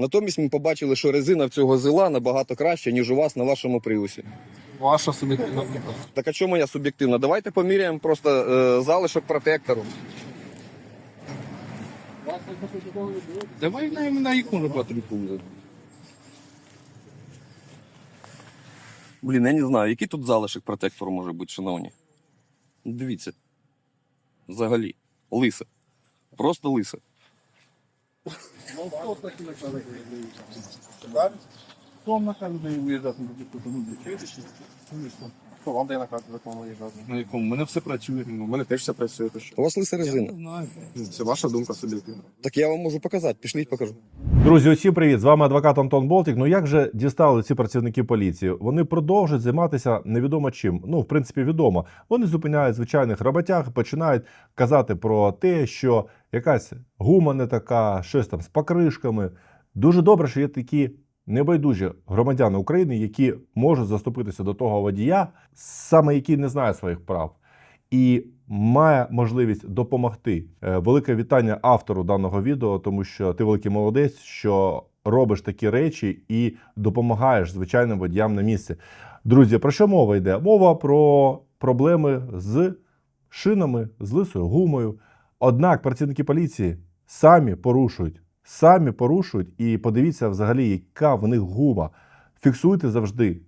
Натомість ми побачили, що резина в цього зила набагато краща, ніж у вас на вашому приусі. Ваша суб'єктивна думка. Так а чому я суб'єктивна? Давайте поміряємо просто е, залишок протектору. Давай на, на роботу буде. Блін, я не знаю, який тут залишок протектору може бути, шановні. Дивіться. Взагалі. Лисе. Просто лисе. Хто вам наказ дає виїжджати на будь-яку тому Хто вам дає наказ закону виїжджати? На якому? У мене все працює. У мене теж все працює. То що? У вас лиса Я резина. не знаю. Це ваша думка суб'єктивна. Так я вам можу показати. Пішліть, покажу. Друзі, усім привіт! З вами адвокат Антон Болтік. Ну як же дістали ці працівники поліції? Вони продовжують займатися невідомо чим. Ну, в принципі, відомо. Вони зупиняють звичайних роботяг, починають казати про те, що якась гума не така, щось там з покришками. Дуже добре, що є такі небайдужі громадяни України, які можуть заступитися до того водія, саме який не знає своїх прав. І має можливість допомогти. Е, Велике вітання автору даного відео, тому що ти великий молодець, що робиш такі речі і допомагаєш звичайним водіям на місці. Друзі, про що мова йде? Мова про проблеми з шинами, з лисою гумою. Однак працівники поліції самі порушують, самі порушують, і подивіться взагалі, яка в них гума. Фіксуйте завжди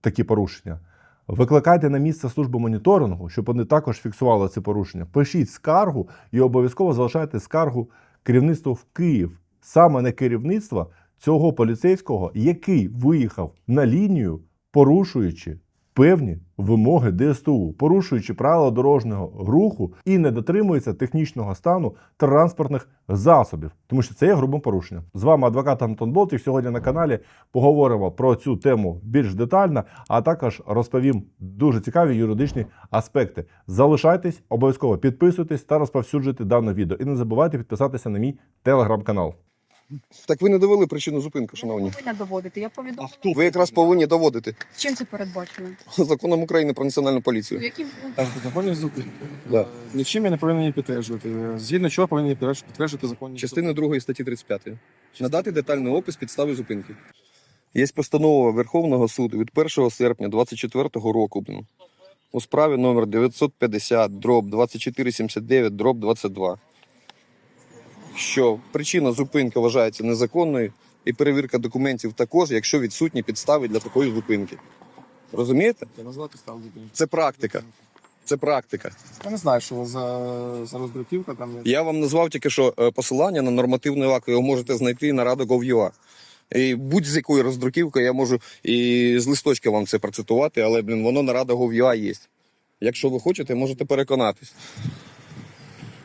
такі порушення. Викликайте на місце службу моніторингу, щоб вони також фіксували ці порушення. Пишіть скаргу і обов'язково залишайте скаргу керівництву в Київ, саме не керівництва цього поліцейського, який виїхав на лінію, порушуючи певні вимоги ДСТУ, порушуючи правила дорожнього руху і не дотримується технічного стану транспортних засобів, тому що це є грубим порушенням. З вами адвокат Антон Болтик. Сьогодні на каналі поговоримо про цю тему більш детально, а також розповім дуже цікаві юридичні аспекти. Залишайтесь, обов'язково підписуйтесь та розповсюджуйте дане відео. І не забувайте підписатися на мій телеграм-канал. Так ви не довели причину зупинки, Я шановні. не повинна доводити. Я повідомила. Ви якраз повинні доводити Чим це передбачено? законом України про національну поліцію. Яким законні зупинки. Да. Нічим я не повинен її підтверджувати. Згідно чого повинен підтверджувати- підтверджувати законні Частини 2 статті 35. Надати детальний опис підстави зупинки. Є постанова Верховного суду від 1 серпня 24 року блін, у справі номер 950 дроб 2479 дроб 22. Що причина зупинки вважається незаконною і перевірка документів також, якщо відсутні підстави для такої зупинки. Розумієте? Я підстав зупинки. Це практика. Це практика. Я не знаю, що за, за роздруківка там. Я вам назвав тільки що е, посилання на нормативний акт, його можете знайти на Rada.gov.ua. І будь-з якої роздруківки я можу і з листочка вам це процитувати, але блін, воно на Rada.gov.ua є. Якщо ви хочете, можете переконатись.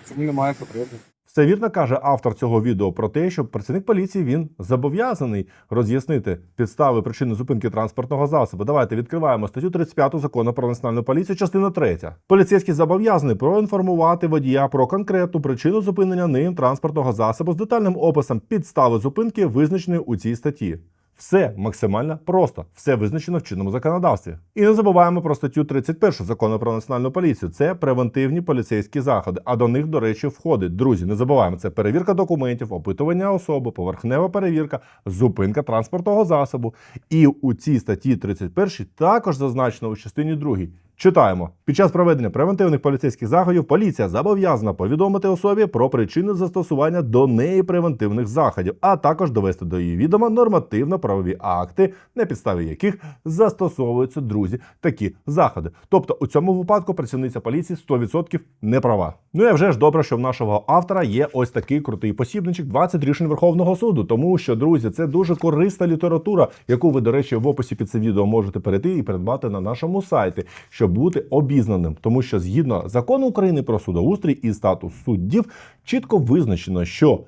Чому немає потреби? Все вірно каже автор цього відео про те, що працівник поліції він зобов'язаний роз'яснити підстави причини зупинки транспортного засобу. Давайте відкриваємо статтю 35 закону про національну поліцію, частина 3. Поліцейський зобов'язаний проінформувати водія про конкретну причину зупинення ним транспортного засобу з детальним описом підстави зупинки, визначеної у цій статті. Все максимально просто, все визначено в чинному законодавстві. І не забуваємо про статтю 31 закону про національну поліцію. Це превентивні поліцейські заходи. А до них, до речі, входить. Друзі, не забуваємо, це перевірка документів, опитування особи, поверхнева перевірка, зупинка транспортного засобу. І у цій статті 31 також зазначено у частині 2. Читаємо під час проведення превентивних поліцейських заходів поліція зобов'язана повідомити особі про причини застосування до неї превентивних заходів, а також довести до її відома нормативно-правові акти, на підставі яких застосовуються друзі такі заходи. Тобто у цьому випадку працівниця поліції 100% не права. Ну і вже ж добре, що в нашого автора є ось такий крутий посібничок 20 рішень Верховного суду. Тому що, друзі, це дуже корисна література, яку ви, до речі, в описі під це відео можете перейти і придбати на нашому сайті, щоб бути обізнаним. Тому що згідно закону України про судоустрій і статус суддів чітко визначено, що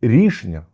рішення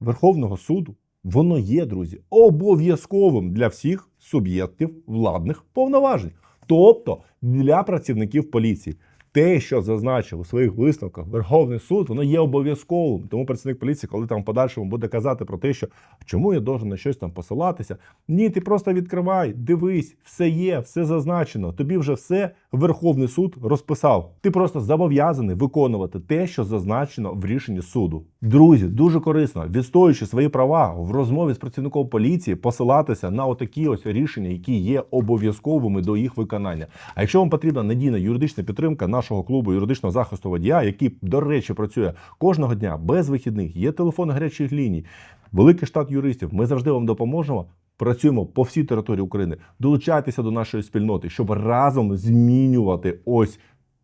Верховного суду воно є, друзі, обов'язковим для всіх суб'єктів владних повноважень, тобто для працівників поліції. Те, що зазначив у своїх висновках Верховний суд, воно є обов'язковим. Тому працівник поліції, коли там в подальшому буде казати про те, що чому я должен на щось там посилатися, ні, ти просто відкривай, дивись, все є, все зазначено. Тобі вже все Верховний суд розписав: ти просто зобов'язаний виконувати те, що зазначено в рішенні суду. Друзі, дуже корисно, відстоюючи свої права в розмові з працівником поліції, посилатися на отакі ось рішення, які є обов'язковими до їх виконання. А якщо вам потрібна надійна юридична підтримка нашого клубу юридичного захисту водія, який, до речі, працює кожного дня без вихідних, є телефон гарячих ліній, великий штат юристів. Ми завжди вам допоможемо. Працюємо по всій території України. Долучайтеся до нашої спільноти, щоб разом змінювати ось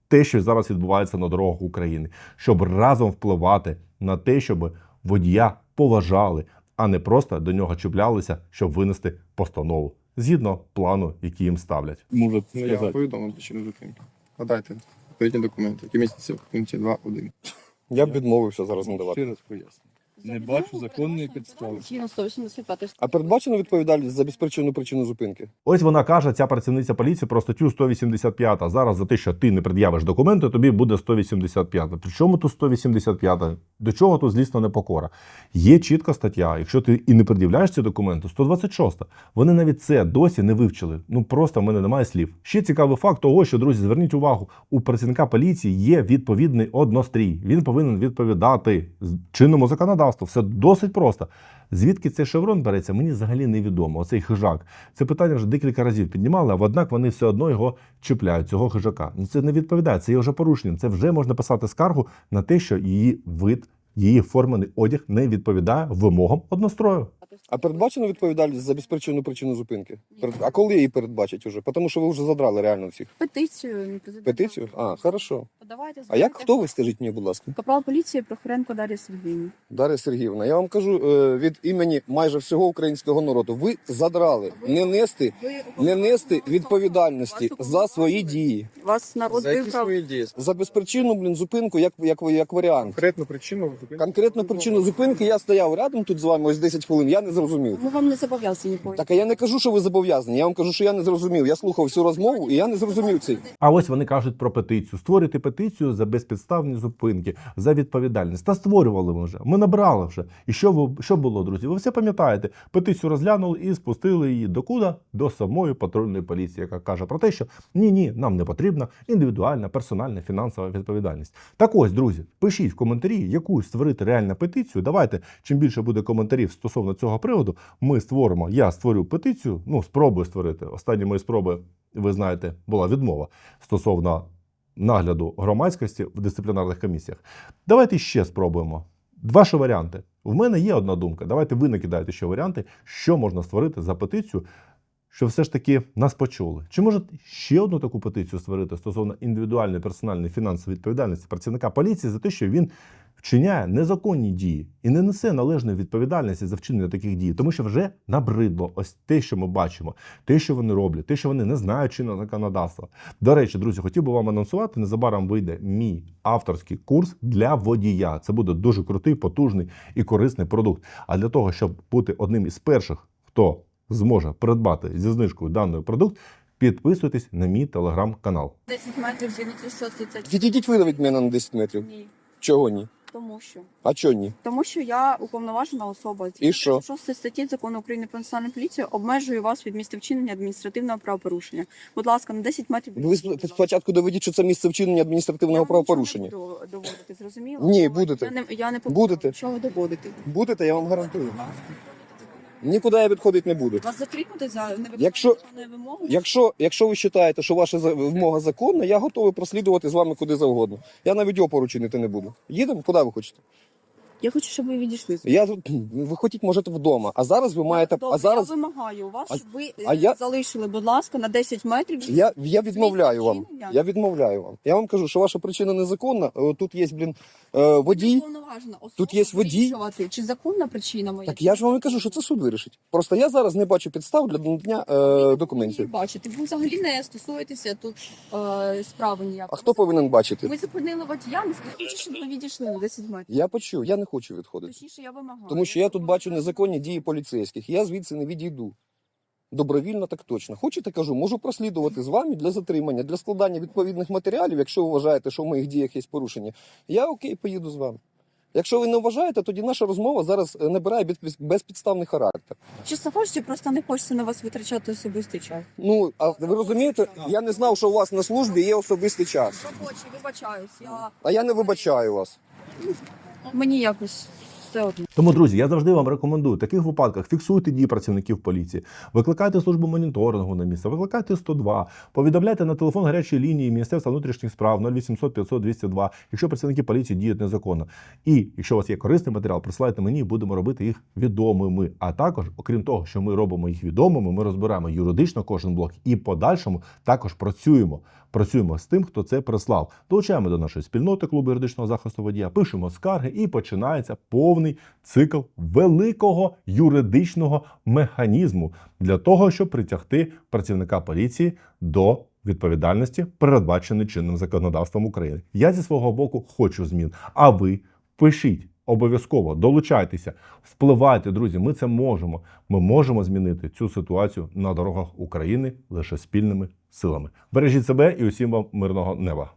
те, що зараз відбувається на дорогах України, щоб разом впливати на те, щоб водія поважали, а не просто до нього чіплялися, щоб винести постанову згідно плану, який їм ставлять. Може Ну, я сказати. повідомив причину зупинки. Надайте відповідні документи, які містяться в пункті 2.1. Я б відмовився зараз надавати. Ще раз поясню. Не бачу законної підстави. 185 А передбачено відповідальність за безпричинну причину зупинки? Ось вона каже, ця працівниця поліції про статтю 185. Зараз за те, що ти не пред'явиш документи, тобі буде 185. При чому тут 185? До чого тут злісна непокора? Є чітка стаття. Якщо ти і не пред'являєш ці документи, 126. Вони навіть це досі не вивчили. Ну просто в мене немає слів. Ще цікавий факт того, що друзі, зверніть увагу, у працівника поліції є відповідний однострій. Він повинен відповідати з- чинному законодавству. Все досить просто. Звідки цей шеврон береться, мені взагалі невідомо. Оцей хижак. Це питання вже декілька разів піднімали, а однак вони все одно його чіпляють, цього хижака. Ну це не відповідає, це є вже порушенням. Це вже можна писати скаргу на те, що її вид, її формений одяг не відповідає вимогам однострою. А передбачено відповідальність за безпричинну причину зупинки? Перед- А коли її передбачать уже? Тому що ви вже задрали реально всіх. Петицію. президента. Петицію? А, хорошо. Подавайте. А як хто ви скажіть мені, будь ласка? Капрал поліції Прохоренко Дар'я Сергіївна. Дар'я Сергіївна, я вам кажу е, від імені майже всього українського народу. Ви задрали не нести, не нести відповідальності за свої дії. Вас народ вибрав. дії? За безпричинну, блін, зупинку, як, як, як варіант. Конкретну причину Конкретну причину зупинки я стояв рядом тут з вами ось 10 хвилин, я не зрозумів. Ми вам не зобов'язані поїхати. Так а я не кажу, що ви зобов'язані. Я вам кажу, що я не зрозумів. Я слухав всю розмову і я не зрозумів цей. А ось вони кажуть про петицію: створити петицію за безпідставні зупинки, за відповідальність. Та створювали ми вже. Ми набрали вже. І що ви що було, друзі? Ви все пам'ятаєте? Петицію розглянули і спустили її до куди? До самої патрульної поліції, яка каже про те, що ні, ні, нам не потрібна індивідуальна, персональна фінансова відповідальність. Так ось, друзі, пишіть в коментарі, яку створити реальну петицію. Давайте, чим більше буде коментарів стосовно цього приводу, ми створимо. Я створю петицію. Ну, спробую створити. Останні мої спроби, ви знаєте, була відмова стосовно нагляду громадськості в дисциплінарних комісіях. Давайте ще спробуємо. Ваші варіанти. В мене є одна думка. Давайте ви накидаєте ще варіанти, що можна створити за петицію, що все ж таки нас почули. Чи може ще одну таку петицію створити стосовно індивідуальної персональної фінансової відповідальності працівника поліції за те, що він вчиняє незаконні дії і не несе належної відповідальності за вчинення таких дій, тому що вже набридло ось те, що ми бачимо, те, що вони роблять, те, що вони не знають чинного законодавства. До речі, друзі, хотів би вам анонсувати. Незабаром вийде мій авторський курс для водія. Це буде дуже крутий, потужний і корисний продукт. А для того, щоб бути одним із перших, хто зможе придбати зі знижкою даний продукт, підписуйтесь на мій телеграм-канал. 10 метрів зінити 130. Відійдіть ви від мене на 10 метрів. Ні. Чого ні? Тому що. А чого ні? Тому що я уповноважена особа. І що? Шостої статті закону України про національну поліцію обмежую вас від місця вчинення адміністративного правопорушення. Будь ласка, на 10 метрів. Ви спочатку доведіть, що це місце вчинення адміністративного Я правопорушення. не буду доводити, зрозуміло? Ні, будете. Я не, я не Будете. Чого доводити? Будете, я вам гарантую. Нікуди я відходити не буду. Вас закріпнути за невиконання Якщо- законної вимоги? Якщо, якщо ви вважаєте, що ваша за- вимога законна, я готовий прослідувати з вами куди завгодно. Я навіть опору чинити не буду. Їдемо, куди ви хочете? Я хочу, щоб ви відійшли. Я тут ви хотіть, можете вдома. А зараз ви маєте. Добре, А зараз я вимагаю у вас, А- щоб ви а е, я- залишили, будь ласка, на 10 метрів. я, я відмовляю вам. Я відмовляю вам. Я вам кажу, що ваша причина незаконна. Е, Тут є, блін, е, водій. Уповноважена особа Тут є водій. вирішувати, Чи законна причина моя? Так я ж вам і кажу, що це суд вирішить. Просто я зараз не бачу підстав для надання е, документів. Бачите, ви взагалі не стосуєтеся тут е, справи ніякої. А хто повинен бачити? Ми зупинили водія, ми хочу, щоб ви відійшли на 10 метрів. Я почув, я не хочу відходити. Точніше, я вимагаю. Тому що я тут бачу незаконні дії поліцейських. Я звідси не відійду. Добровільно так точно. Хочете, кажу, можу прослідувати з вами для затримання, для складання відповідних матеріалів, якщо ви вважаєте, що в моїх діях є порушення. Я окей, поїду з вами. Якщо ви не вважаєте, тоді наша розмова зараз е, набирає безпідставний характер. Чесно кажучи, просто не хочеться на вас витрачати особистий час. Ну а ви розумієте, я не знав, що у вас на службі є особистий час. Робочий, вибачаюсь. Я... А я не вибачаю вас. Мені якось все одно. Тому, друзі, я завжди вам рекомендую в таких випадках фіксуйте дії працівників поліції, викликайте службу моніторингу на місце, викликайте 102, повідомляйте на телефон гарячої лінії Міністерства внутрішніх справ 0800 500 202, якщо працівники поліції діють незаконно. І якщо у вас є корисний матеріал, присилайте мені, будемо робити їх відомими. А також, окрім того, що ми робимо їх відомими, ми розбираємо юридично кожен блок і подальшому також працюємо. Працюємо з тим, хто це прислав. Долучаємо до нашої спільноти клубу юридичного захисту водія, пишемо скарги, і починається повний цикл великого юридичного механізму для того, щоб притягти працівника поліції до відповідальності, передбаченої чинним законодавством України. Я зі свого боку хочу змін. А ви пишіть. Обов'язково долучайтеся, впливайте, друзі. Ми це можемо. Ми можемо змінити цю ситуацію на дорогах України лише спільними силами. Бережіть себе і усім вам мирного неба.